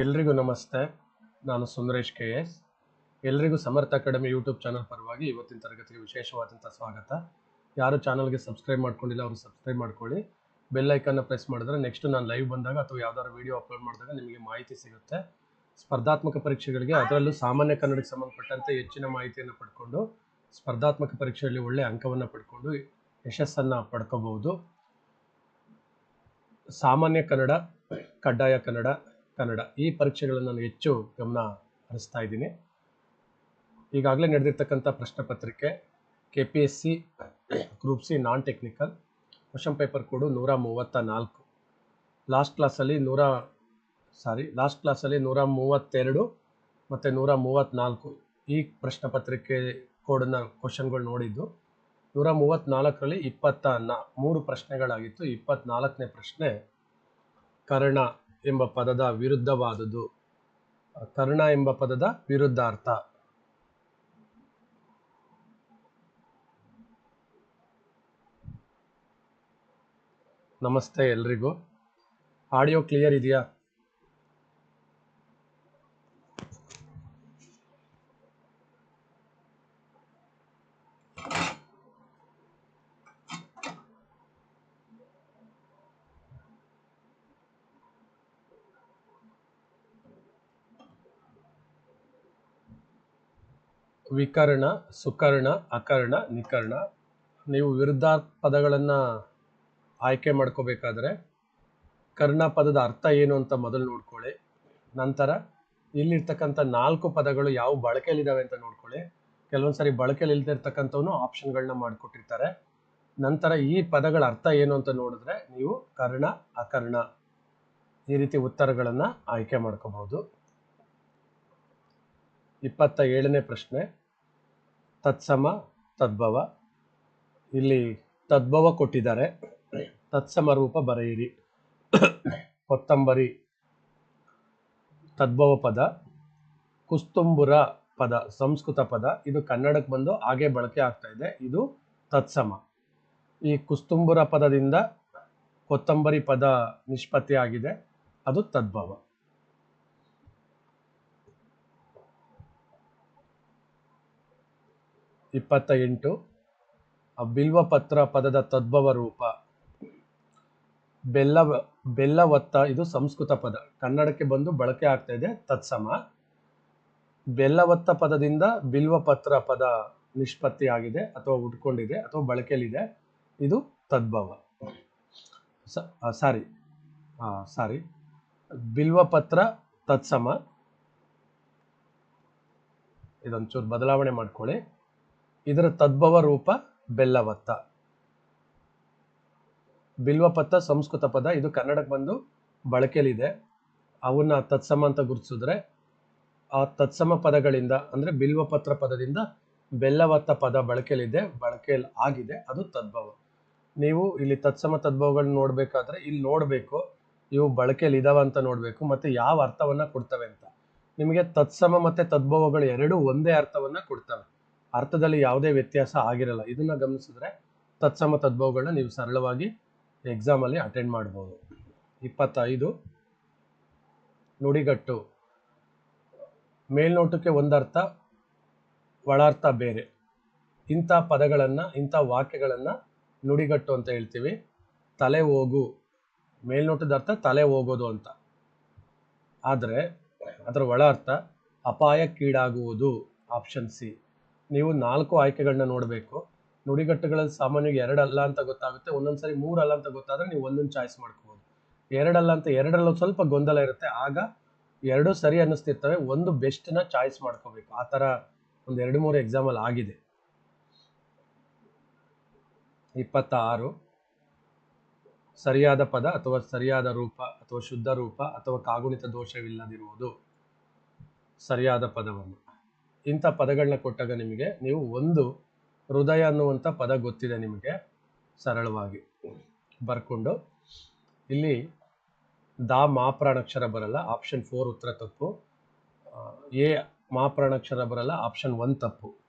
ಎಲ್ರಿಗೂ ನಮಸ್ತೆ. ನಾನು ಸುಂದರೇಶ್ ಕೆ ಎಸ್. ಎಲ್ರಿಗೂ ಸಮರ್ಥ ಅಕಾಡೆಮಿ ಯೂಟ್ಯೂಬ್ ಚಾನಲ್ ಪರವಾಗಿ ಇವತ್ತಿನ ತರಗತಿಗೆ ವಿಶೇಷವಾದಂಥ ಸ್ವಾಗತ. ಯಾರು ಚಾನಲ್ಗೆ ಸಬ್ಸ್ಕ್ರೈಬ್ ಮಾಡ್ಕೊಂಡಿಲ್ಲ ಅವರು ಸಬ್ಸ್ಕ್ರೈಬ್ ಮಾಡ್ಕೊಳ್ಳಿ. ಬೆಲ್ ಐಕನ್ನ ಪ್ರೆಸ್ ಮಾಡಿದ್ರೆ ನೆಕ್ಸ್ಟ್ ನಾನು ಲೈವ್ ಬಂದಾಗ ಅಥವಾ ಯಾವ್ದಾದ್ರು ವೀಡಿಯೋ ಅಪ್ಲೋಡ್ ಮಾಡಿದಾಗ ನಿಮಗೆ ಮಾಹಿತಿ ಸಿಗುತ್ತೆ. ಸ್ಪರ್ಧಾತ್ಮಕ ಪರೀಕ್ಷೆಗಳಿಗೆ ಅದರಲ್ಲೂ ಸಾಮಾನ್ಯ ಕನ್ನಡಕ್ಕೆ ಸಂಬಂಧಪಟ್ಟಂತೆ ಹೆಚ್ಚಿನ ಮಾಹಿತಿಯನ್ನು ಪಡ್ಕೊಂಡು, ಸ್ಪರ್ಧಾತ್ಮಕ ಪರೀಕ್ಷೆಯಲ್ಲಿ ಒಳ್ಳೆಯ ಅಂಕವನ್ನು ಪಡ್ಕೊಂಡು, ಯಶಸ್ಸನ್ನು ಪಡ್ಕೋಬಹುದು. ಸಾಮಾನ್ಯ ಕನ್ನಡ, ಕಡ್ಡಾಯ ಕನ್ನಡ ಕನ್ನಡ. ಈ ಪರೀಕ್ಷೆಗಳನ್ನು ನಾನು ಹೆಚ್ಚು ಗಮನ ಹರಿಸ್ತಾ ಇದ್ದೀನಿ. ಈಗಾಗಲೇ ನಡೆದಿರ್ತಕ್ಕಂಥ ಪ್ರಶ್ನೆ ಪತ್ರಿಕೆ K P S C group C non technical question paper code ನೂರ ಮೂವತ್ತ ನಾಲ್ಕು. ಲಾಸ್ಟ್ ಕ್ಲಾಸಲ್ಲಿ ನೂರ ಸಾರಿ ಲಾಸ್ಟ್ ಕ್ಲಾಸಲ್ಲಿ ನೂರ ಮೂವತ್ತೆರಡು ಮತ್ತು ನೂರ ಮೂವತ್ತ್ನಾಲ್ಕು ಈ ಪ್ರಶ್ನೆ ಪತ್ರಿಕೆ ಕೋಡನ್ನು ಕ್ವಶನ್ಗಳು ನೋಡಿದ್ದು, ನೂರ ಮೂವತ್ತ್ನಾಲ್ಕರಲ್ಲಿ ಇಪ್ಪತ್ತ ನಾ, ಮೂರು ಪ್ರಶ್ನೆಗಳಾಗಿತ್ತು. ಇಪ್ಪತ್ನಾಲ್ಕನೇ ಪ್ರಶ್ನೆ ಕರ್ಣ ಎಂಬ ಪದದ ವಿರುದ್ಧವಾದುದು ತರುಣ ಎಂಬ ಪದದ ವಿರುದ್ಧಾರ್ಥ. ನಮಸ್ತೆ ಎಲ್ರಿಗೂ. ಆಡಿಯೋ ಕ್ಲಿಯರ್ ಇದೆಯಾ? ವಿಕರ್ಣ, ಸುಕರ್ಣ, ಅಕರ್ಣ, ನಿಕರ್ಣ. ನೀವು ವಿರುದ್ಧ ಪದಗಳನ್ನು ಆಯ್ಕೆ ಮಾಡ್ಕೋಬೇಕಾದ್ರೆ ಕರ್ಣ ಪದದ ಅರ್ಥ ಏನು ಅಂತ ಮೊದಲು ನೋಡ್ಕೊಳ್ಳಿ. ನಂತರ ಇಲ್ಲಿರ್ತಕ್ಕಂಥ ನಾಲ್ಕು ಪದಗಳು ಯಾವ ಬಳಕೆಯಲ್ಲಿದ್ದಾವೆ ಅಂತ ನೋಡ್ಕೊಳ್ಳಿ. ಕೆಲವೊಂದು ಸರಿ ಬಳಕೆಯಲ್ಲಿ ಇಲ್ದಿರ್ತಕ್ಕಂಥವನು ಆಪ್ಷನ್ಗಳನ್ನ ಮಾಡಿಕೊಟ್ಟಿರ್ತಾರೆ. ನಂತರ ಈ ಪದಗಳ ಅರ್ಥ ಏನು ಅಂತ ನೋಡಿದ್ರೆ ನೀವು ಕರ್ಣ, ಅಕರ್ಣ ಈ ರೀತಿ ಉತ್ತರಗಳನ್ನು ಆಯ್ಕೆ ಮಾಡ್ಕೋಬಹುದು. ಇಪ್ಪತ್ತ ಏಳನೇ ಪ್ರಶ್ನೆ. ತತ್ಸಮ, ತದ್ಭವ. ಇಲ್ಲಿ ತದ್ಭವ ಕೊಟ್ಟಿದ್ದಾರೆ. ತತ್ಸಮ ರೂಪ ಬರೆಯಿರಿ. ಕೊತ್ತಂಬರಿ ತದ್ಭವ ಪದ. ಕುಸ್ತುಂಬುರ ಪದ, ಸಂಸ್ಕೃತ ಪದ. ಇದು ಕನ್ನಡಕ್ಕೆ ಬಂದು ಹಾಗೆ ಬಳಕೆ ಆಗ್ತಾ ಇದೆ. ಇದು ತತ್ಸಮ. ಈ ಕುಸ್ತುಂಬುರ ಪದದಿಂದ ಕೊತ್ತಂಬರಿ ಪದ ನಿಷ್ಪತ್ತಿ ಆಗಿದೆ. ಅದು ತದ್ಭವ. ಇಪ್ಪತ್ತ ಎಂಟು ಬಿಲ್ವಪತ್ರ ಪದದ ತದ್ಭವ ರೂಪ. ಬೆಲ್ಲ ಬೆಲ್ಲವತ್ತ ಇದು ಸಂಸ್ಕೃತ ಪದ. ಕನ್ನಡಕ್ಕೆ ಬಂದು ಬಳಕೆ ಆಗ್ತಾ ಇದೆ, ತತ್ಸಮ. ಬೆಲ್ಲವತ್ತ ಪದದಿಂದ ಬಿಲ್ವಪತ್ರ ಪದ ನಿಷ್ಪತ್ತಿ ಆಗಿದೆ, ಅಥವಾ ಉಟ್ಕೊಂಡಿದೆ, ಅಥವಾ ಬಳಕೆಯಲ್ಲಿದೆ, ಇದು ತದ್ಭವ. ಸಾರಿ. ಸಾರಿ. ಬಿಲ್ವಪತ್ರ ತತ್ಸಮ. ಇದೊಂಚೂರು ಬದಲಾವಣೆ ಮಾಡ್ಕೊಳ್ಳಿ. ಇದರ ತದ್ಭವ ರೂಪ ಬೆಲ್ಲವತ್ತ. ಬಿಲ್ವಪತ್ತ ಸಂಸ್ಕೃತ ಪದ, ಇದು ಕನ್ನಡಕ್ಕೆ ಬಂದು ಬಳಕೆಯಲ್ಲಿದೆ. ಅವನ್ನ ತತ್ಸಮ ಅಂತ ಗುರುತಿಸಿದ್ರೆ, ಆ ತತ್ಸಮ ಪದಗಳಿಂದ, ಅಂದ್ರೆ ಬಿಲ್ವಪತ್ರ ಪದದಿಂದ ಬೆಲ್ಲವತ್ತ ಪದ ಬಳಕೆಯಲ್ಲಿದೆ, ಬಳಕೆಯಲ್ಲಿ ಆಗಿದೆ, ಅದು ತದ್ಭವ. ನೀವು ಇಲ್ಲಿ ತತ್ಸಮ ತದ್ಭವಗಳನ್ನ ನೋಡಬೇಕಾದ್ರೆ, ಇಲ್ಲಿ ನೋಡಬೇಕು, ಇವು ಬಳಕೆಯಲ್ಲಿ ಇದಾವ ಅಂತ ನೋಡಬೇಕು, ಮತ್ತೆ ಯಾವ ಅರ್ಥವನ್ನ ಕೊಡ್ತವೆ ಅಂತ. ನಿಮಗೆ ತತ್ಸಮ ಮತ್ತೆ ತದ್ಭವಗಳು ಎರಡು ಒಂದೇ ಅರ್ಥವನ್ನ ಕೊಡ್ತವೆ. ಅರ್ಥದಲ್ಲಿ ಯಾವುದೇ ವ್ಯತ್ಯಾಸ ಆಗಿರಲ್ಲ. ಇದನ್ನ ಗಮನಿಸಿದ್ರೆ ತತ್ಸಮ ತದ್ಭವಗಳನ್ನ ನೀವು ಸರಳವಾಗಿ ಎಕ್ಸಾಮಲ್ಲಿ ಅಟೆಂಡ್ ಮಾಡ್ಬೋದು. ಇಪ್ಪತ್ತೈದು, ನುಡಿಗಟ್ಟು. ಮೇಲ್ನೋಟಕ್ಕೆ ಒಂದರ್ಥ, ಒಳಾರ್ಥ ಬೇರೆ. ಇಂಥ ಪದಗಳನ್ನು, ಇಂಥ ವಾಕ್ಯಗಳನ್ನು ನುಡಿಗಟ್ಟು ಅಂತ ಹೇಳ್ತೀವಿ. ತಲೆ ಹೋಗು. ಮೇಲ್ನೋಟದ ಅರ್ಥ ತಲೆ ಹೋಗೋದು ಅಂತ. ಆದರೆ, ಅದರ ಒಳ ಅರ್ಥ ಅಪಾಯಕ್ಕೀಡಾಗುವುದು ಆಪ್ಷನ್ ಸಿ. ನೀವು ನಾಲ್ಕು ಆಯ್ಕೆಗಳನ್ನ ನೋಡಬೇಕು. ನುಡಿಗಟ್ಟುಗಳಲ್ಲಿ ಸಾಮಾನ್ಯವಾಗಿ ಎರಡಲ್ಲ ಅಂತ ಗೊತ್ತಾಗುತ್ತೆ. ಒಂದೊಂದ್ಸರಿ ಮೂರಲ್ಲ ಅಂತ ಗೊತ್ತಾದರೆ ನೀವು ಒಂದೊಂದು ಚಾಯ್ಸ್ ಮಾಡ್ಕೋಬೋದು. ಎರಡಲ್ಲ ಅಂತ ಎರಡರಲ್ಲೂ ಸ್ವಲ್ಪ ಗೊಂದಲ ಇರುತ್ತೆ. ಆಗ ಎರಡು ಸರಿ ಅನ್ನಿಸ್ತಿರ್ತವೆ. ಒಂದು ಬೆಸ್ಟ್ನ ಚಾಯ್ಸ್ ಮಾಡ್ಕೋಬೇಕು. ಆ ಥರ ಒಂದು ಎರಡು ಮೂರು ಎಕ್ಸಾಮಲ್ಲಿ ಆಗಿದೆ. ಇಪ್ಪತ್ತ ಆರು ಸರಿಯಾದ ಪದ ಅಥವಾ ಸರಿಯಾದ ರೂಪ ಅಥವಾ ಶುದ್ಧ ರೂಪ ಅಥವಾ ಕಾಗುಣಿತ ದೋಷವಿಲ್ಲದಿರುವುದು ಸರಿಯಾದ ಪದವನ್ನು. ಇಂಥ ಪದಗಳನ್ನ ಕೊಟ್ಟಾಗ ನಿಮಗೆ ನೀವು ಒಂದು ಹೃದಯ ಅನ್ನುವಂಥ ಪದ ಗೊತ್ತಿದೆ ನಿಮಗೆ ಸರಳವಾಗಿ. ಬರ್ಕೊಂಡು ಇಲ್ಲಿ ದಾ ಮಾಪ್ರಾಣಾಕ್ಷರ ಬರಲ್ಲ, ಆಪ್ಷನ್ ಫೋರ್ ಉತ್ತರ ತಪ್ಪು. ಎ ಮಾಪ್ರಾಣಾಕ್ಷರ ಬರಲ್ಲ, ಆಪ್ಷನ್ ಒನ್ ತಪ್ಪು.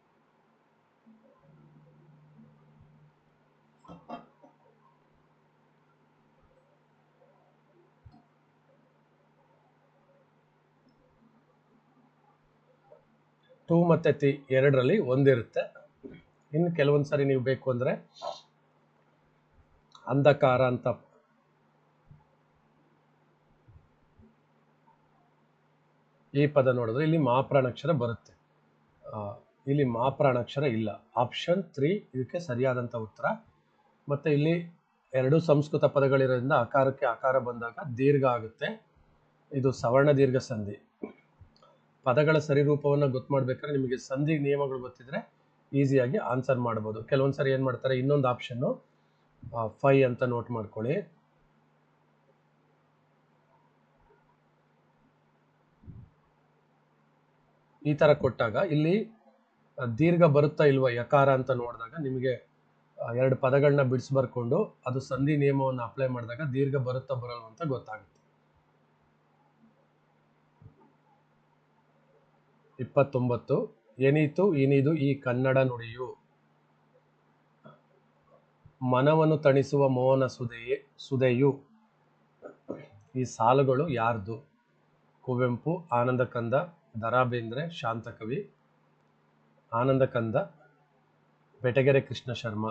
ಟೂ ಮತ್ತು ತಿ ಎರಡರಲ್ಲಿ ಒಂದಿರುತ್ತೆ. ಇನ್ನು ಕೆಲವೊಂದು ಸಾರಿ ನೀವು ಬೇಕು ಅಂದರೆ ಅಂಧಕಾರ ಅಂತ. ಈ ಪದ ನೋಡಿದ್ರೆ ಇಲ್ಲಿ ಮಾಪ್ರಾಣಾಕ್ಷರ ಬರುತ್ತೆ. ಇಲ್ಲಿ ಮಾಪ್ರಾಣಾಕ್ಷರ ಇಲ್ಲ. ಆಪ್ಷನ್ ತ್ರೀ, ಇದಕ್ಕೆ ಸರಿಯಾದಂಥ ಉತ್ತರ. ಮತ್ತು ಇಲ್ಲಿ ಎರಡು ಸಂಸ್ಕೃತ ಪದಗಳಿರೋದ್ರಿಂದ ಆಕಾರಕ್ಕೆ ಆಕಾರ ಬಂದಾಗ ದೀರ್ಘ ಆಗುತ್ತೆ. ಇದು ಸವರ್ಣ ದೀರ್ಘ ಸಂಧಿ. ಪದಗಳ ಸರಿರೂಪವನ್ನು ಗೊತ್ತು ಮಾಡ್ಬೇಕಾದ್ರೆ ನಿಮಗೆ ಸಂಧಿ ನಿಯಮಗಳು ಗೊತ್ತಿದ್ರೆ ಈಸಿಯಾಗಿ ಆನ್ಸರ್ ಮಾಡ್ಬೋದು. ಕೆಲವೊಂದು ಸರಿ ಏನು ಮಾಡ್ತಾರೆ, ಇನ್ನೊಂದು ಆಪ್ಷನ್ನು ಫೈ ಅಂತ ನೋಟ್ ಮಾಡ್ಕೊಳ್ಳಿ. ಈ ಥರ ಕೊಟ್ಟಾಗ ಇಲ್ಲಿ ದೀರ್ಘ ಬರುತ್ತಾ ಇಲ್ವಾ ಯಕಾರ ಅಂತ ನೋಡಿದಾಗ ನಿಮಗೆ ಎರಡು ಪದಗಳನ್ನ ಬಿಡಿಸ್ಬರ್ಕೊಂಡು ಅದು ಸಂಧಿ ನಿಯಮವನ್ನು ಅಪ್ಲೈ ಮಾಡಿದಾಗ ದೀರ್ಘ ಬರುತ್ತಾ ಬರಲ್ವ ಅಂತ ಗೊತ್ತಾಗುತ್ತೆ. ಇಪ್ಪತ್ತೊಂಬತ್ತು ಎನೀತು ಇನಿದು ಈ ಕನ್ನಡ ನುಡಿಯು? ಮನವನ್ನು ತಣಿಸುವ ಮೋನ ಸುದೆಯೇ, ಸುದೆಯು? ಈ ಸಾಲುಗಳು ಯಾರ್ದು? ಕುವೆಂಪು, ಆನಂದಕಂದ ದರಾ ಬೇಂದ್ರೆ ಶಾಂತಕವಿ, ಆನಂದಕಂದ, ಬೆಟಗೆರೆ ಕೃಷ್ಣ ಶರ್ಮಾ.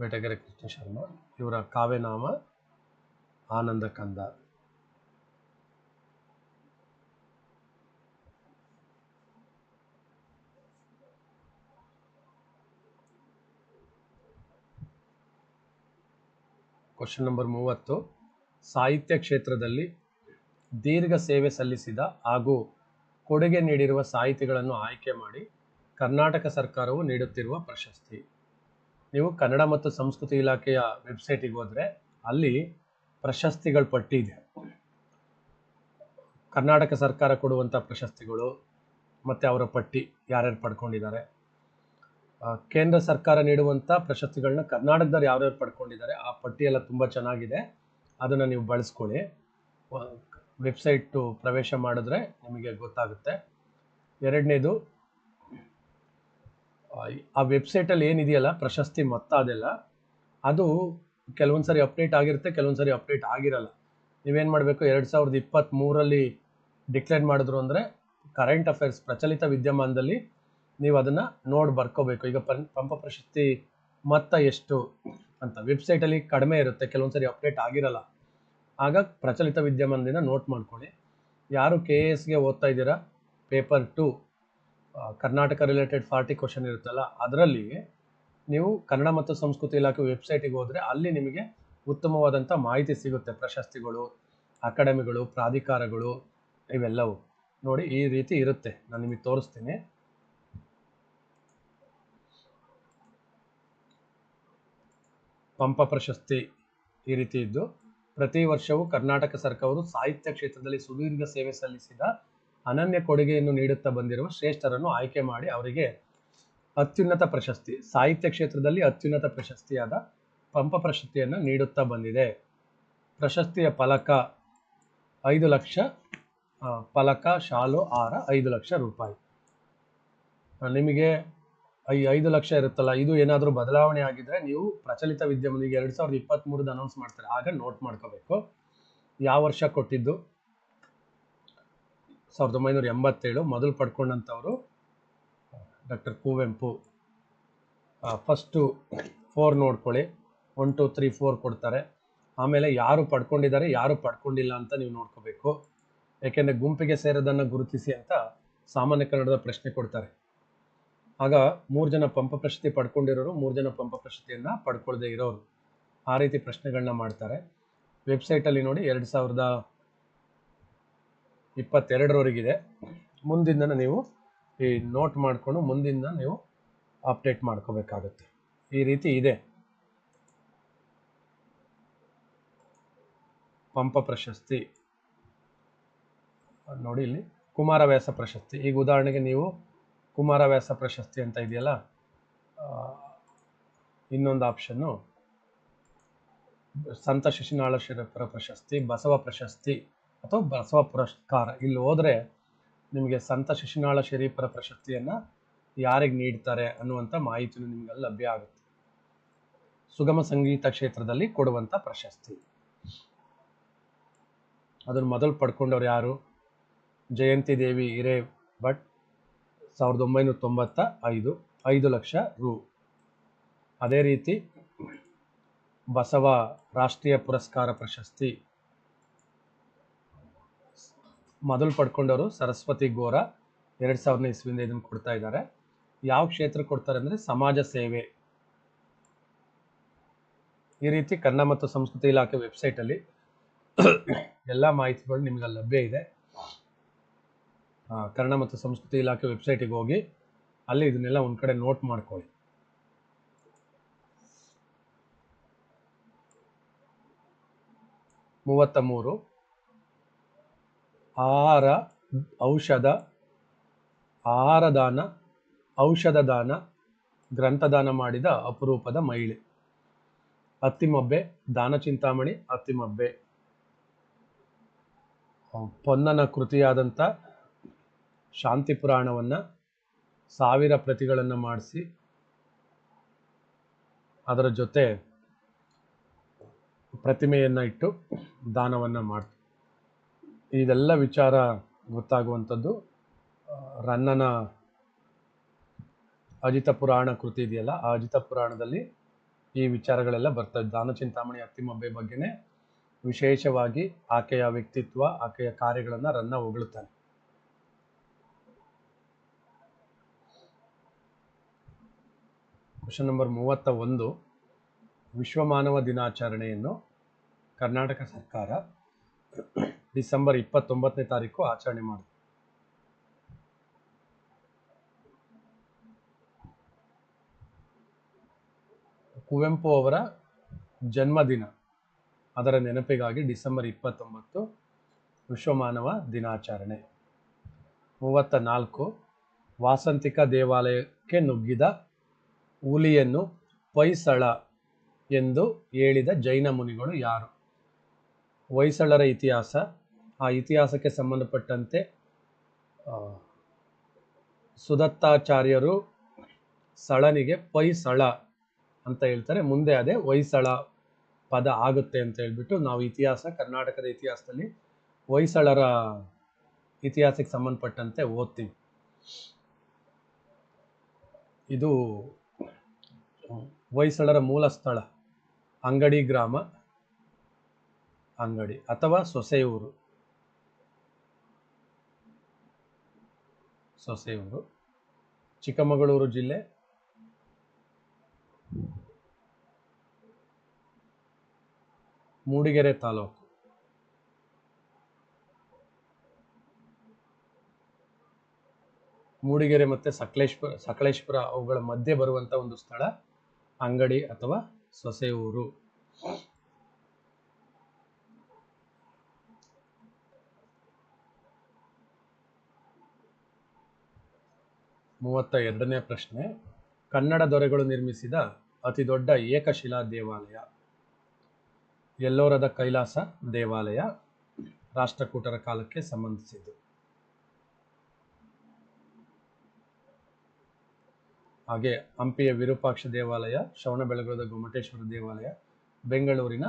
ಬೆಟಗೆರೆ ಕೃಷ್ಣ ಶರ್ಮಾ. ಇವರ ಕಾವ್ಯನಾಮ ಆನಂದ ಕಂದ ಕ್ವಶನ್ ನಂಬರ್ ಮೂವತ್ತು. ಸಾಹಿತ್ಯ ಕ್ಷೇತ್ರದಲ್ಲಿ ದೀರ್ಘ ಸೇವೆ ಸಲ್ಲಿಸಿದ ಹಾಗೂ ಕೊಡುಗೆ ನೀಡಿರುವ ಸಾಹಿತಿಗಳನ್ನು ಆಯ್ಕೆ ಮಾಡಿ ಕರ್ನಾಟಕ ಸರ್ಕಾರವು ನೀಡುತ್ತಿರುವ ಪ್ರಶಸ್ತಿ. ನೀವು ಕನ್ನಡ ಮತ್ತು ಸಂಸ್ಕೃತಿ ಇಲಾಖೆಯ ವೆಬ್ಸೈಟಿಗೆ ಹೋದರೆ ಅಲ್ಲಿ ಪ್ರಶಸ್ತಿಗಳ ಪಟ್ಟಿ ಇದೆ ಕರ್ನಾಟಕ ಸರ್ಕಾರ ಕೊಡುವಂಥ ಪ್ರಶಸ್ತಿಗಳು ಮತ್ತು ಅವರ ಪಟ್ಟಿ ಯಾರ್ಯಾರು ಪಡ್ಕೊಂಡಿದ್ದಾರೆ. ಕೇಂದ್ರ ಸರ್ಕಾರ ನೀಡುವಂಥ ಪ್ರಶಸ್ತಿಗಳನ್ನ ಕರ್ನಾಟಕದವ್ರು ಯಾರ್ಯಾರು ಪಡ್ಕೊಂಡಿದ್ದಾರೆ ಆ ಪಟ್ಟಿ ಎಲ್ಲ ತುಂಬ ಚೆನ್ನಾಗಿದೆ. ಅದನ್ನು ನೀವು ಬಳಸ್ಕೊಳ್ಳಿ. ವೆಬ್ಸೈಟು ಪ್ರವೇಶ ಮಾಡಿದ್ರೆ ನಿಮಗೆ ಗೊತ್ತಾಗುತ್ತೆ. ಎರಡನೇದು ಆ ವೆಬ್ಸೈಟಲ್ಲಿ ಏನಿದೆಯಲ್ಲ, ಪ್ರಶಸ್ತಿ ಮೊತ್ತ ಅದೆಲ್ಲ, ಅದು ಕೆಲವೊಂದು ಸಾರಿ ಅಪ್ಡೇಟ್ ಆಗಿರುತ್ತೆ, ಕೆಲವೊಂದು ಸಾರಿ ಅಪ್ಡೇಟ್ ಆಗಿರಲ್ಲ. ನೀವೇನು ಮಾಡಬೇಕು, ಎರಡು ಸಾವಿರದ ಇಪ್ಪತ್ತ್ಮೂರಲ್ಲಿ ಡಿಕ್ಲೇರ್ ಮಾಡಿದ್ರು ಅಂದರೆ ಕರೆಂಟ್ ಅಫೇರ್ಸ್ ಪ್ರಚಲಿತ ವಿದ್ಯಮಾನದಲ್ಲಿ ನೀವು ಅದನ್ನು ನೋಡಿ ಬರ್ಕೋಬೇಕು. ಈಗ ಪಂಪ ಪ್ರಶಸ್ತಿ ಮೊತ್ತ ಎಷ್ಟು ಅಂತ. ವೆಬ್ಸೈಟಲ್ಲಿ ಕಡಿಮೆ ಇರುತ್ತೆ, ಕೆಲವೊಂದು ಸಾರಿ ಅಪ್ಡೇಟ್ ಆಗಿರಲ್ಲ. ಆಗ ಪ್ರಚಲಿತ ವಿದ್ಯಮಾನದಿಂದ ನೋಟ್ ಮಾಡ್ಕೊಳ್ಳಿ. ಯಾರು ಕೆ ಎ ಎಸ್ಗೆ ಓದ್ತಾ ಇದ್ದೀರಾ paper two Karnataka related forty question ಇರುತ್ತಲ್ಲ, ಅದರಲ್ಲಿ ನೀವು ಕನ್ನಡ ಮತ್ತು ಸಂಸ್ಕೃತಿ ಇಲಾಖೆ ವೆಬ್ಸೈಟಿಗೆ ಹೋದರೆ ಅಲ್ಲಿ ನಿಮಗೆ ಉತ್ತಮವಾದಂಥ ಮಾಹಿತಿ ಸಿಗುತ್ತೆ. ಪ್ರಶಸ್ತಿಗಳು, ಅಕಾಡೆಮಿಗಳು, ಪ್ರಾಧಿಕಾರಗಳು ಇವೆಲ್ಲವೂ ನೋಡಿ ಈ ರೀತಿ ಇರುತ್ತೆ. ನಾನು ನಿಮಗೆ ತೋರಿಸ್ತೀನಿ. ಪಂಪ ಪ್ರಶಸ್ತಿ ಈ ರೀತಿ ಇದ್ದು, ಪ್ರತಿ ವರ್ಷವೂ ಕರ್ನಾಟಕ ಸರ್ಕಾರವು ಸಾಹಿತ್ಯ ಕ್ಷೇತ್ರದಲ್ಲಿ ಸುದೀರ್ಘ ಸೇವೆ ಸಲ್ಲಿಸಿದ ಅನನ್ಯ ಕೊಡುಗೆಯನ್ನು ನೀಡುತ್ತಾ ಬಂದಿರುವ ಶ್ರೇಷ್ಠರನ್ನು ಆಯ್ಕೆ ಮಾಡಿ ಅವರಿಗೆ ಅತ್ಯುನ್ನತ ಪ್ರಶಸ್ತಿ, ಸಾಹಿತ್ಯ ಕ್ಷೇತ್ರದಲ್ಲಿ ಅತ್ಯುನ್ನತ ಪ್ರಶಸ್ತಿಯಾದ ಪಂಪ ಪ್ರಶಸ್ತಿಯನ್ನು ನೀಡುತ್ತಾ ಬಂದಿದೆ. ಪ್ರಶಸ್ತಿಯ ಫಲಕ ಐದು ಲಕ್ಷ ಫಲಕ ಶಾಲು ಆರ, ಐದು ಲಕ್ಷ ರೂಪಾಯಿ. ನಿಮಗೆ ಈ ಐದು ಲಕ್ಷ ಇರುತ್ತಲ್ಲ, ಇದು ಏನಾದರೂ ಬದಲಾವಣೆ ಆಗಿದ್ರೆ ನೀವು ಪ್ರಚಲಿತ ವಿದ್ಯಮಾನಿಗೆ ಎರಡು ಸಾವಿರದ ಇಪ್ಪತ್ತ್ಮೂರದ ಅನೌನ್ಸ್ ಮಾಡ್ತಾರೆ, ಆಗ ನೋಟ್ ಮಾಡ್ಕೋಬೇಕು. ಯಾವ ವರ್ಷ ಕೊಟ್ಟಿದ್ದು? ಸಾವಿರದ ಒಂಬೈನೂರ ಎಂಬತ್ತೇಳು ಮೊದಲು ಪಡ್ಕೊಂಡಂಥವರು ಡಾಕ್ಟರ್ ಕುವೆಂಪು. ಫಸ್ಟು ಫೋರ್ ನೋಡ್ಕೊಳ್ಳಿ. ಒನ್ ಟು ತ್ರೀ ಫೋರ್ ಕೊಡ್ತಾರೆ. ಆಮೇಲೆ ಯಾರು ಪಡ್ಕೊಂಡಿದ್ದಾರೆ, ಯಾರು ಪಡ್ಕೊಂಡಿಲ್ಲ ಅಂತ ನೀವು ನೋಡ್ಕೋಬೇಕು. ಯಾಕೆಂದರೆ ಗುಂಪಿಗೆ ಸೇರೋದನ್ನು ಗುರುತಿಸಿ ಅಂತ ಸಾಮಾನ್ಯ ಕನ್ನಡದ ಪ್ರಶ್ನೆ ಕೊಡ್ತಾರೆ. ಆಗ ಮೂರು ಜನ ಪಂಪ ಪ್ರಶಸ್ತಿ ಪಡ್ಕೊಂಡಿರೋರು ಮೂರು ಜನ ಪಂಪ ಪ್ರಶಸ್ತಿಯನ್ನು ಪಡ್ಕೊಳ್ಳದೆ ಇರೋರು. ಆ ರೀತಿ ಪ್ರಶ್ನೆಗಳನ್ನ ಮಾಡ್ತಾರೆ. ವೆಬ್ಸೈಟಲ್ಲಿ ನೋಡಿ, ಎರಡು ಸಾವಿರದ ಇಪ್ಪತ್ತೆರಡರವರೆಗಿದೆ. ಮುಂದಿನ ನೀವು ಈ ನೋಟ್ ಮಾಡಿಕೊಂಡು ಮುಂದಿನ ನೀವು ಅಪ್ಡೇಟ್ ಮಾಡ್ಕೋಬೇಕಾಗುತ್ತೆ. ಈ ರೀತಿ ಇದೆ. ಪಂಪ ಪ್ರಶಸ್ತಿ. ನೋಡಿ ಇಲ್ಲಿ. ಕುಮಾರವ್ಯಾಸ ಪ್ರಶಸ್ತಿ. ಈಗ ಉದಾಹರಣೆಗೆ ನೀವು ಕುಮಾರವ್ಯಾಸ ಪ್ರಶಸ್ತಿ ಅಂತ ಇದೆಯಲ್ಲ ಇನ್ನೊಂದು ಆಪ್ಷನ್ನು ಸಂತ ಶಿಶುನಾಳ ಶಿರಪ್ಪರ ಪ್ರಶಸ್ತಿ, ಬಸವ ಪ್ರಶಸ್ತಿ. ಅಥವಾ ಬಸವ ಪುರಸ್ಕಾರ, ಇಲ್ಲಿ ಹೋದರೆ ನಿಮಗೆ ಸಂತ ಶಿಶುನಾಳ ಶರೀಫರ ಪ್ರಶಸ್ತಿಯನ್ನು ಯಾರಿಗೆ ನೀಡ್ತಾರೆ ಅನ್ನುವಂಥ ಮಾಹಿತಿನೂ ನಿಮಗೆ ಲಭ್ಯ ಆಗುತ್ತೆ. ಸುಗಮ ಸಂಗೀತ ಕ್ಷೇತ್ರದಲ್ಲಿ ಕೊಡುವಂಥ ಪ್ರಶಸ್ತಿ. ಅದನ್ನು ಮೊದಲು ಪಡ್ಕೊಂಡವ್ರು ಯಾರು? ಜಯಂತಿ ದೇವಿ ಹಿರೇ, ಭಟ್, ಸಾವಿರದ ಒಂಬೈನೂರ ತೊಂಬತ್ತ ಐದು ಐದು ಲಕ್ಷ ರು. ಅದೇ ರೀತಿ ಬಸವ ರಾಷ್ಟ್ರೀಯ ಪುರಸ್ಕಾರ ಪ್ರಶಸ್ತಿ ಮೊದಲು ಪಡ್ಕೊಂಡವರು ಸರಸ್ವತಿ ಗೋರ ಎರಡು ಸಾವಿರದ ಇಸ್ವಿಯಿಂದ ಇದನ್ನು ಕೊಡ್ತಾ ಇದ್ದಾರೆ. ಯಾವ ಕ್ಷೇತ್ರ ಕೊಡ್ತಾರೆ ಅಂದರೆ ಸಮಾಜ ಸೇವೆ. ಈ ರೀತಿ ಕನ್ನಡ ಮತ್ತು ಸಂಸ್ಕೃತಿ ಇಲಾಖೆ ವೆಬ್ಸೈಟಲ್ಲಿ ಎಲ್ಲ ಮಾಹಿತಿಗಳು ನಿಮಗೆ ಲಭ್ಯ ಇದೆ. ಕನ್ನಡ ಮತ್ತು ಸಂಸ್ಕೃತಿ ಇಲಾಖೆ ವೆಬ್ಸೈಟಿಗೆ ಹೋಗಿ ಅಲ್ಲಿ ಇದನ್ನೆಲ್ಲ ಒಂದು ಕಡೆ ನೋಟ್ ಮಾಡ್ಕೊಳ್ಳಿ. ಮೂವತ್ತ ಮೂರು ಆಹಾರ, ಔಷಧ ಆಹಾರ ದಾನ ಔಷಧ ದಾನ ಗ್ರಂಥದಾನ ಮಾಡಿದ ಅಪರೂಪದ ಮಹಿಳೆ. ಅತ್ತಿಮಬ್ಬೆ, ದಾನ ಚಿಂತಾಮಣಿ, ಅತ್ತಿಮಬ್ಬೆ. ಪೊನ್ನನ ಕೃತಿಯಾದಂಥ ಶಾಂತಿ ಪುರಾಣವನ್ನು ಸಾವಿರ ಪ್ರತಿಗಳನ್ನು ಮಾಡಿಸಿ, ಅದರ ಜೊತೆ ಪ್ರತಿಮೆಯನ್ನು ಇಟ್ಟು ದಾನವನ್ನು ಮಾಡ್ತಾರೆ ಇದೆಲ್ಲ ವಿಚಾರ ಗೊತ್ತಾಗುವಂಥದ್ದು ರನ್ನನ ಅಜಿತ ಪುರಾಣ ಕೃತಿ ಇದೆಯಲ್ಲ, ಆ ಅಜಿತ ಪುರಾಣದಲ್ಲಿ ಈ ವಿಚಾರಗಳೆಲ್ಲ ಬರ್ತವೆ ದಾನ ಚಿಂತಾಮಣಿ ಅತ್ತಿಮಬ್ಬೆ ಬಗ್ಗೆನೇ ವಿಶೇಷವಾಗಿ ಆಕೆಯ ವ್ಯಕ್ತಿತ್ವ, ಆಕೆಯ ಕಾರ್ಯಗಳನ್ನು ರನ್ನ ಹೊಗಳುತ್ತಾನೆ ಕ್ವಶನ್ ನಂಬರ್ ಮೂವತ್ತ ಒಂದು, ವಿಶ್ವ ಮಾನವ ದಿನಾಚರಣೆಯನ್ನು ಕರ್ನಾಟಕ ಸರ್ಕಾರ ಡಿಸೆಂಬರ್ ಇಪ್ಪತ್ತೊಂಬತ್ತನೇ ತಾರೀಕು ಆಚರಣೆ ಮಾಡಿದೆ. ಕುವೆಂಪು ಅವರ ಜನ್ಮದಿನ. ಅದರ ನೆನಪಿಗಾಗಿ ಡಿಸೆಂಬರ್ ಇಪ್ಪತ್ತೊಂಬತ್ತು ವಿಶ್ವಮಾನವ ದಿನಾಚರಣೆ. ಮೂವತ್ತ ನಾಲ್ಕು, ವಾಸಂತಿಕ ದೇವಾಲಯಕ್ಕೆ ನುಗ್ಗಿದ ಹುಲಿಯನ್ನು ಹೊಯ್ಸಳ ಎಂದು ಹೇಳಿದ ಜೈನ ಮುನಿಗಳು ಯಾರು? ಹೊಯ್ಸಳರ ಇತಿಹಾಸ ಆ ಇತಿಹಾಸಕ್ಕೆ ಸಂಬಂಧಪಟ್ಟಂತೆ ಸುದತ್ತಾಚಾರ್ಯರು ಸಳನಿಗೆ ಪೈಸಳ ಅಂತ ಹೇಳ್ತಾರೆ. ಮುಂದೆ ಅದೇ ಹೊಯ್ಸಳ ಪದ ಆಗುತ್ತೆ ಅಂತ ಹೇಳ್ಬಿಟ್ಟು ನಾವು ಇತಿಹಾಸ, ಕರ್ನಾಟಕದ ಇತಿಹಾಸದಲ್ಲಿ ಹೊಯ್ಸಳರ ಇತಿಹಾಸಕ್ಕೆ ಸಂಬಂಧಪಟ್ಟಂತೆ ಓದ್ತೀವಿ. ಇದು ಹೊಯ್ಸಳರ ಮೂಲ ಸ್ಥಳ, ಅಂಗಡಿ ಗ್ರಾಮ, ಅಂಗಡಿ ಅಥವಾ ಸೊಸೆಯೂರು. ಸೊಸೆಯೂರು ಚಿಕ್ಕಮಗಳೂರು ಜಿಲ್ಲೆ. ಮೂಡಿಗೆರೆ ತಾಲೂಕು. ಮೂಡಿಗೆರೆ ಮತ್ತೆ ಸಕಲೇಶ್ಪುರ ಸಕಲೇಶ್ಪುರ ಅವುಗಳ ಮಧ್ಯೆ ಬರುವಂತ ಒಂದು ಸ್ಥಳ ಅಂಗಡಿ ಅಥವಾ ಸೊಸೆಯೂರು ಮೂವತ್ತ ಎರಡನೇ ಪ್ರಶ್ನೆ, ಕನ್ನಡ ದೊರೆಗಳು ನಿರ್ಮಿಸಿದ ಅತಿ ದೊಡ್ಡ ಏಕಶಿಲಾ ದೇವಾಲಯ. ಎಲ್ಲೋರದ ಕೈಲಾಸ ದೇವಾಲಯ ರಾಷ್ಟ್ರಕೂಟರ ಕಾಲಕ್ಕೆ ಸಂಬಂಧಿಸಿದ್ದು. ಹಾಗೆ ಹಂಪಿಯ ವಿರೂಪಾಕ್ಷ ದೇವಾಲಯ, ಶ್ರವಣಬೆಳಗೊಳದ ಗೊಮ್ಮಟೇಶ್ವರ ದೇವಾಲಯ, ಬೆಂಗಳೂರಿನ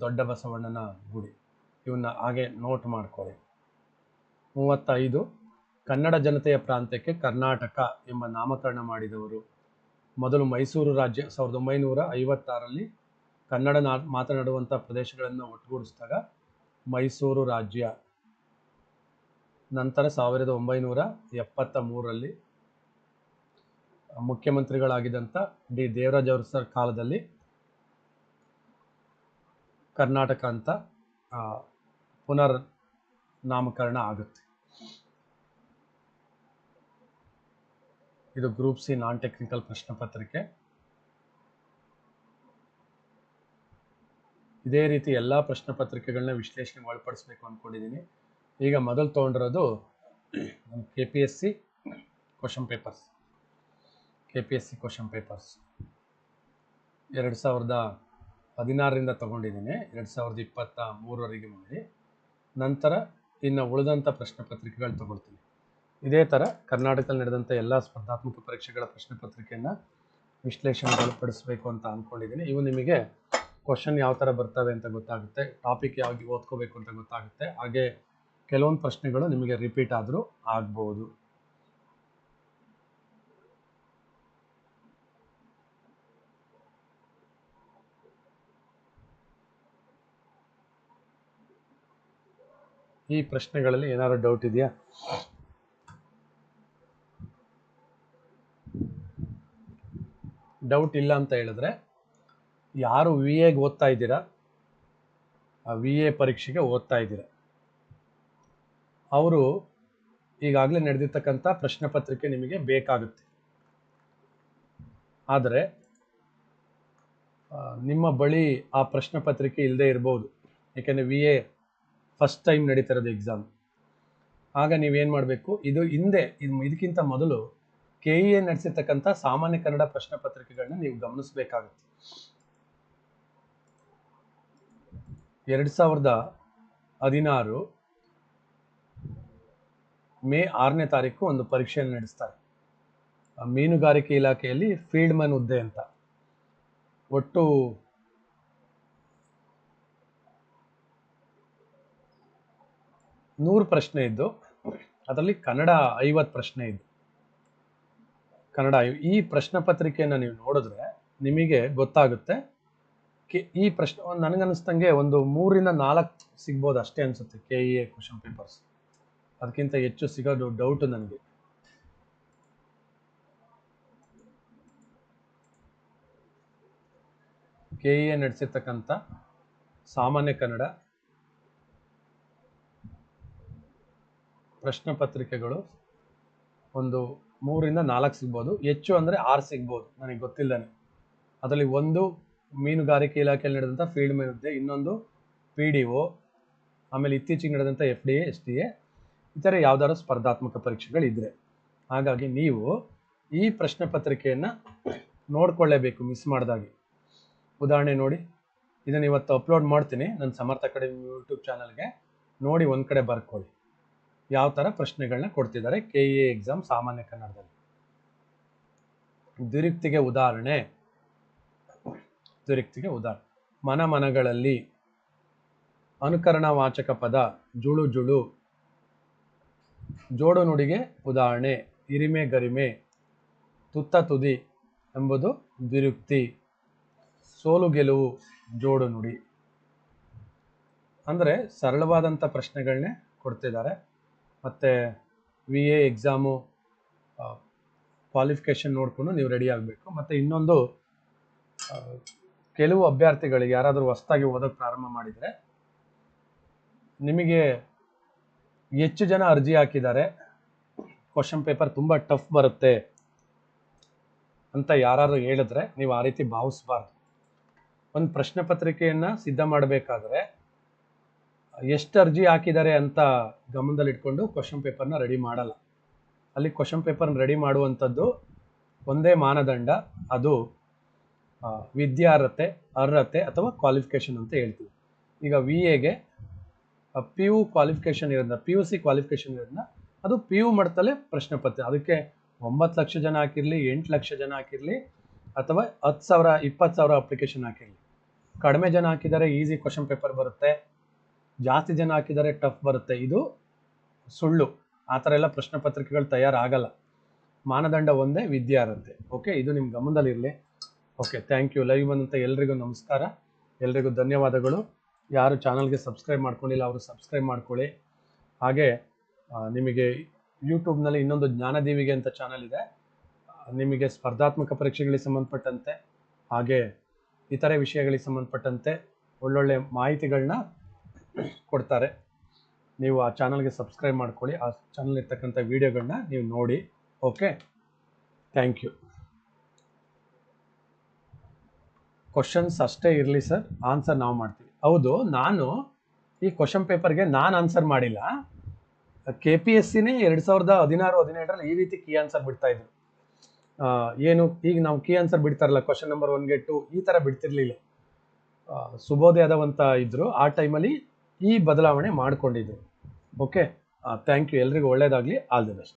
ದೊಡ್ಡ ಬಸವಣ್ಣನ ಗುಡಿ. ಇವನ್ನ ಹಾಗೆ ನೋಟ್ ಮಾಡ್ಕೊಳ್ಳಿ. ಮೂವತ್ತೈದು ಕನ್ನಡ ಜನತೆಯ ಪ್ರಾಂತ್ಯಕ್ಕೆ ಕರ್ನಾಟಕ ಎಂಬ ನಾಮಕರಣ ಮಾಡಿದವರು. ಮೊದಲು ಮೈಸೂರು ರಾಜ್ಯ ಸಾವಿರದ ಒಂಬೈನೂರ ಐವತ್ತಾರಲ್ಲಿ ಕನ್ನಡ ನಾ ಮಾತನಾಡುವಂಥ ಪ್ರದೇಶಗಳನ್ನು ಒಟ್ಟುಗೂಡಿಸಿದಾಗ ಮೈಸೂರು ರಾಜ್ಯ. ನಂತರ ಸಾವಿರದ ಒಂಬೈನೂರ ಎಪ್ಪತ್ತ ಮೂರರಲ್ಲಿ ಮುಖ್ಯಮಂತ್ರಿಗಳಾಗಿದ್ದಂಥ ಡಿ. ದೇವರಾಜ್ ಅರಸರ ಕಾಲದಲ್ಲಿ ಕರ್ನಾಟಕ ಅಂತ ಪುನರ್ ನಾಮಕರಣ ಆಗುತ್ತೆ. ಇದು ಗ್ರೂಪ್ ಸಿ ನಾನ್ ಟೆಕ್ನಿಕಲ್ ಪ್ರಶ್ನೆ ಪತ್ರಿಕೆ. ಇದೇ ರೀತಿ ಎಲ್ಲ ಪ್ರಶ್ನೆ ಪತ್ರಿಕೆಗಳನ್ನ ವಿಶ್ಲೇಷಣೆಗೆ ಒಳಪಡಿಸ್ಬೇಕು ಅಂದ್ಕೊಂಡಿದ್ದೀನಿ ಈಗ ಮೊದಲು ತೊಗೊಂಡಿರೋದು K P S C question papers K P S C question papers ಎರಡು ಸಾವಿರದ ಹದಿನಾರರಿಂದ ತೊಗೊಂಡಿದ್ದೀನಿ ಎರಡು ಸಾವಿರದ ಇಪ್ಪತ್ತ ಮೂರವರೆಗೆ ಮಾಡಿ ನಂತರ ಇನ್ನು ಉಳಿದಂಥ ಪ್ರಶ್ನೆ ಪತ್ರಿಕೆಗಳು ತಗೊಳ್ತೀನಿ. ಇದೇ ಥರ ಕರ್ನಾಟಕದಲ್ಲಿ ನಡೆದಂಥ ಎಲ್ಲ ಸ್ಪರ್ಧಾತ್ಮಕ ಪರೀಕ್ಷೆಗಳ ಪ್ರಶ್ನೆ ಪತ್ರಿಕೆಯನ್ನು ವಿಶ್ಲೇಷಣೆಗೊಳಪಡಿಸ್ಬೇಕು ಅಂತ ಅಂದ್ಕೊಂಡಿದ್ದೀನಿ ಇವು ನಿಮಗೆ ಕ್ವಶನ್ ಯಾವ ಥರ ಬರ್ತವೆ ಅಂತ ಗೊತ್ತಾಗುತ್ತೆ ಟಾಪಿಕ್ ಯಾವಾಗಿ ಓದ್ಕೋಬೇಕು ಅಂತ ಗೊತ್ತಾಗುತ್ತೆ. ಹಾಗೆ ಕೆಲವೊಂದು ಪ್ರಶ್ನೆಗಳು ನಿಮಗೆ ರಿಪೀಟ್ ಆದರೂ ಆಗ್ಬೋದು. ಈ ಪ್ರಶ್ನೆಗಳಲ್ಲಿ ಏನಾದ್ರು ಡೌಟ್ ಇದೆಯಾ? ಡೌಟ್ ಇಲ್ಲ ಅಂತ ಹೇಳಿದ್ರೆ, ಯಾರು ವಿ ಎಗೆ ಓದ್ತಾ ಇದ್ದೀರಾ, ಆ ವಿ ಎ ಪರೀಕ್ಷೆಗೆ ಓದ್ತಾ ಇದ್ದೀರಾ? ಅವರು ಈಗಾಗಲೇ ನಡೆದಿರ್ತಕ್ಕಂಥ ಪ್ರಶ್ನೆ ಪತ್ರಿಕೆ ನಿಮಗೆ ಬೇಕಾಗುತ್ತೆ. ಆದರೆ ನಿಮ್ಮ ಬಳಿ ಆ ಪ್ರಶ್ನೆ ಪತ್ರಿಕೆ ಇಲ್ಲದೆ ಇರ್ಬೋದು. ಯಾಕೆಂದರೆ ವಿ ಎ ಫಸ್ಟ್ ಟೈಮ್ ನಡೀತಿರೋದು ಎಕ್ಸಾಮ್ ಆಗ ನೀವೇನು ಮಾಡಬೇಕು? ಇದು ಹಿಂದೆ, ಇದು ಇದಕ್ಕಿಂತ ಮೊದಲು ಕೆ ಇ ಎ ನಡೆಸಿರ್ತಕ್ಕಂಥ ಸಾಮಾನ್ಯ ಕನ್ನಡ ಪ್ರಶ್ನೆ ಪತ್ರಿಕೆಗಳನ್ನ ನೀವು ಗಮನಿಸಬೇಕಾಗುತ್ತೆ. ಎರಡು ಸಾವಿರದ ಹದಿನಾರು ಮೇ ಆರನೇ ತಾರೀಕು ಒಂದು ಪರೀಕ್ಷೆಯನ್ನು ನಡೆಸ್ತಾರೆ. ಮೀನುಗಾರಿಕೆ ಇಲಾಖೆಯಲ್ಲಿ ಫೀಲ್ಡ್ ಮ್ಯಾನ್ ಹುದ್ದೆ ಅಂತ. ಒಟ್ಟು ನೂರು ಪ್ರಶ್ನೆ ಇದ್ದು, ಅದರಲ್ಲಿ ಕನ್ನಡ ಐವತ್ತು ಪ್ರಶ್ನೆ ಇದ್ದು ಕನ್ನಡ ಈ ಪ್ರಶ್ನೆ ಪತ್ರಿಕೆಯನ್ನು ನೀವು ನೋಡಿದ್ರೆ ನಿಮಗೆ ಗೊತ್ತಾಗುತ್ತೆ. ಈ ಪ್ರಶ್ನೆ ಒಂದು ನನಗನ್ನಿಸ್ದಂಗೆ ಒಂದು ಮೂರಿಂದ ನಾಲ್ಕು ಸಿಗ್ಬೋದು ಅಷ್ಟೇ ಅನಿಸುತ್ತೆ K E A question papers. ಅದಕ್ಕಿಂತ ಹೆಚ್ಚು ಸಿಗೋದು ಡೌಟ್ ನನಗೆ. ಕೆ ಇ ಎ ನಡೆಸಿರ್ತಕ್ಕಂಥ ಸಾಮಾನ್ಯ ಕನ್ನಡ ಪ್ರಶ್ನೆ ಪತ್ರಿಕೆಗಳು ಒಂದು ಮೂರಿಂದ ನಾಲ್ಕು ಸಿಗ್ಬೋದು. ಹೆಚ್ಚು ಅಂದರೆ ಆರು ಸಿಗ್ಬೋದು. ನನಗೆ ಗೊತ್ತಿಲ್ಲದೆ ಅದರಲ್ಲಿ ಒಂದು ಮೀನುಗಾರಿಕೆ ಇಲಾಖೆಯಲ್ಲಿ ನಡೆದಂಥ ಫೀಲ್ಡ್ ಮೇನ್ ಇನ್ನೊಂದು ಪಿ ಡಿ ಒ ಆಮೇಲೆ ಇತ್ತೀಚೆಗೆ ನಡೆದಂಥ F D A S D A ಇತರೆ ಯಾವ್ದಾದ್ರು ಸ್ಪರ್ಧಾತ್ಮಕ ಪರೀಕ್ಷೆಗಳಿದ್ರೆ. ಹಾಗಾಗಿ ನೀವು ಈ ಪ್ರಶ್ನೆ ಪತ್ರಿಕೆಯನ್ನು ನೋಡ್ಕೊಳ್ಳೇಬೇಕು ಮಿಸ್ ಮಾಡ್ದಾಗೆ. ಉದಾಹರಣೆ ನೋಡಿ. ಇದನ್ನು ಇವತ್ತು ಅಪ್ಲೋಡ್ ಮಾಡ್ತೀನಿ. ನನ್ನ ಸಮರ್ಥ ಅಕಾಡೆಮಿ ಯೂಟ್ಯೂಬ್ ಚಾನಲ್ಗೆ ನೋಡಿ ಒಂದು ಕಡೆ ಬರ್ಕೊಳ್ಳಿ. ಯಾವ ಥರ ಪ್ರಶ್ನೆಗಳನ್ನ ಕೊಡ್ತಿದ್ದಾರೆ. ಕೆ ಎ ಎಕ್ಸಾಮ್ ಸಾಮಾನ್ಯ ಕನ್ನಡದಲ್ಲಿ. ದುರಿಕ್ತಿಗೆ ಉದಾಹರಣೆ. ದುರಿಕ್ತಿಗೆ ಉದಾಹರಣೆ. ಮನ ಮನಗಳಲ್ಲಿ ಅನುಕರಣ ವಾಚಕ ಪದ ಜುಳು ಜುಳು. ಜೋಡು ನುಡಿಗೆ ಉದಾಹರಣೆ. ಇರಿಮೆ ಗರಿಮೆ. ತುತ್ತ ತುದಿ ಎಂಬುದು ದ್ವಿರುಕ್ತಿ. ಸೋಲು ಗೆಲುವು ಜೋಡು ನುಡಿ. ಅಂದರೆ ಸರಳವಾದಂಥ ಪ್ರಶ್ನೆಗಳನ್ನೇ ಕೊಡ್ತಿದ್ದಾರೆ. ಮತ್ತು ವಿ ಎ ಎಕ್ಸಾಮು ಕ್ವಾಲಿಫಿಕೇಷನ್ ನೋಡಿಕೊಂಡು ನೀವು ರೆಡಿ ಆಗಬೇಕು. ಮತ್ತು ಇನ್ನೊಂದು ಕೆಲವು ಅಭ್ಯರ್ಥಿಗಳಿಗೆ ಯಾರಾದರೂ ಹೊಸ್ದಾಗಿ ಓದೋಕ್ಕೆ ಪ್ರಾರಂಭ ಮಾಡಿದರೆ, ನಿಮಗೆ ಹೆಚ್ಚು ಜನ ಅರ್ಜಿ ಹಾಕಿದ್ದಾರೆ. ಕ್ವಶನ್ ಪೇಪರ್ ತುಂಬ ಟಫ್ ಬರುತ್ತೆ ಅಂತ ಯಾರಾದರೂ ಹೇಳಿದ್ರೆ ನೀವು ಆ ರೀತಿ ಭಾವಿಸ್ಬಾರ್ದು. ಒಂದು ಪ್ರಶ್ನೆ ಪತ್ರಿಕೆಯನ್ನು ಸಿದ್ಧ ಮಾಡಬೇಕಾದ್ರೆ ಎಷ್ಟು ಅರ್ಜಿ ಹಾಕಿದ್ದಾರೆ ಅಂತ ಗಮನದಲ್ಲಿಟ್ಕೊಂಡು ಕ್ವಶನ್ ಪೇಪರ್ನ ರೆಡಿ ಮಾಡಲ್ಲ. ಅಲ್ಲಿ ಕ್ವಶನ್ ಪೇಪರ್ನ ರೆಡಿ ಮಾಡುವಂಥದ್ದು ಒಂದೇ ಮಾನದಂಡ. ಅದು ವಿದ್ಯಾರ್ಹತೆ, ಅರ್ಹತೆ ಅಥವಾ ಕ್ವಾಲಿಫಿಕೇಷನ್ ಅಂತ ಹೇಳ್ತೀವಿ. ಈಗ ವಿ ಎಗೆ ಪಿ ಯು ಕ್ವಾಲಿಫಿಕೇಷನ್ ಇರೋದನ್ನ ಪಿ ಯು ಸಿ ಕ್ವಾಲಿಫಿಕೇಷನ್ ಇರೋದನ್ನ ಅದು ಪಿ ಯು ಮಟ್ಟದಲ್ಲೇ ಪ್ರಶ್ನೆ ಪತ್ರ ಅದಕ್ಕೆ ಒಂಬತ್ತು ಲಕ್ಷ ಜನ ಹಾಕಿರಲಿ, ಎಂಟು ಲಕ್ಷ ಜನ ಹಾಕಿರಲಿ, ಅಥವಾ ಹತ್ತು ಸಾವಿರ, ಇಪ್ಪತ್ತು ಸಾವಿರ ಅಪ್ಲಿಕೇಶನ್ ಹಾಕಿರಲಿ. ಕಡಿಮೆ ಜನ ಹಾಕಿದರೆ ಈಸಿ ಕ್ವಶನ್ ಪೇಪರ್ ಬರುತ್ತೆ. ಜಾಸ್ತಿ ಜನ ಹಾಕಿದರೆ ಟಫ್ ಬರುತ್ತೆ. ಇದು ಸುಳ್ಳು. ಆ ಥರ ಎಲ್ಲ ಪ್ರಶ್ನೆ ಪತ್ರಿಕೆಗಳು ತಯಾರಾಗಲ್ಲ. ಮಾನದಂಡ ಒಂದೇ ವಿದ್ಯಾರ್ಹತೆ ಓಕೆ, ಇದು ನಿಮ್ಮ ಗಮನದಲ್ಲಿರಲಿ ಓಕೆ ಥ್ಯಾಂಕ್ ಯು ಲೈವ್ ಬಂದಂಥ ಎಲ್ರಿಗೂ ನಮಸ್ಕಾರ. ಎಲ್ರಿಗೂ ಧನ್ಯವಾದಗಳು. ಯಾರು ಚಾನಲ್ಗೆ ಸಬ್ಸ್ಕ್ರೈಬ್ ಮಾಡ್ಕೊಂಡಿಲ್ಲ, ಅವರು ಸಬ್ಸ್ಕ್ರೈಬ್ ಮಾಡ್ಕೊಳ್ಳಿ. ಹಾಗೆ ನಿಮಗೆ ಯೂಟ್ಯೂಬ್ನಲ್ಲಿ ಇನ್ನೊಂದು ಜ್ಞಾನದೀವಿಗೆ ಅಂತ ಚಾನಲ್ ಇದೆ. ನಿಮಗೆ ಸ್ಪರ್ಧಾತ್ಮಕ ಪರೀಕ್ಷೆಗಳಿಗೆ ಸಂಬಂಧಪಟ್ಟಂತೆ, ಹಾಗೆ ಇತರೆ ವಿಷಯಗಳಿಗೆ ಸಂಬಂಧಪಟ್ಟಂತೆ ಒಳ್ಳೊಳ್ಳೆ ಮಾಹಿತಿಗಳನ್ನ ಕೊಡ್ತಾರೆ. ನೀವು ಆ ಚಾನಲ್ಗೆ ಸಬ್ಸ್ಕ್ರೈಬ್ ಮಾಡ್ಕೊಳ್ಳಿ. ಆ ಚಾನಲ್ ಇರ್ತಕ್ಕಂಥ ವಿಡಿಯೋಗಳನ್ನ ನೀವು ನೋಡಿ. ಓಕೆ? Thank you. ಕ್ವಶನ್ಸ್ ಅಷ್ಟೇ ಇರಲಿ ಸರ್. ಆನ್ಸರ್ ನಾವು ಮಾಡ್ತೀವಿ. ಹೌದು, ನಾನು ಈ ಕ್ವಶನ್ ಪೇಪರ್ಗೆ ನಾನು ಆನ್ಸರ್ ಮಾಡಿಲ್ಲ. ಕೆ ಪಿ ಎಸ್ ಸಿನೇ ಎರಡು ಸಾವಿರದ ಹದಿನಾರು, ಹದಿನೆಂಟರಲ್ಲಿ ಈ ರೀತಿ ಕೀ ಆನ್ಸರ್ ಬಿಡ್ತಾ ಇದ್ರು. ಏನು, ಈಗ ನಾವು ಕೀ ಆನ್ಸರ್ ಬಿಡ್ತಾರಲ್ಲ ಕ್ವಶನ್ ನಂಬರ್ ಒನ್ಗೆ ಟು ಈ ಥರ ಬಿಡ್ತಿರ್ಲಿಲ್ಲ. ಸುಬೋದಯಾದವಂತ ಇದ್ರು. ಆ ಟೈಮಲ್ಲಿ ಈ ಬದಲಾವಣೆ ಮಾಡ್ಕೊಂಡಿದ್ರು ಓಕೆ ಥ್ಯಾಂಕ್ ಯು ಎಲ್ರಿಗೂ ಒಳ್ಳೇದಾಗಲಿ. All the best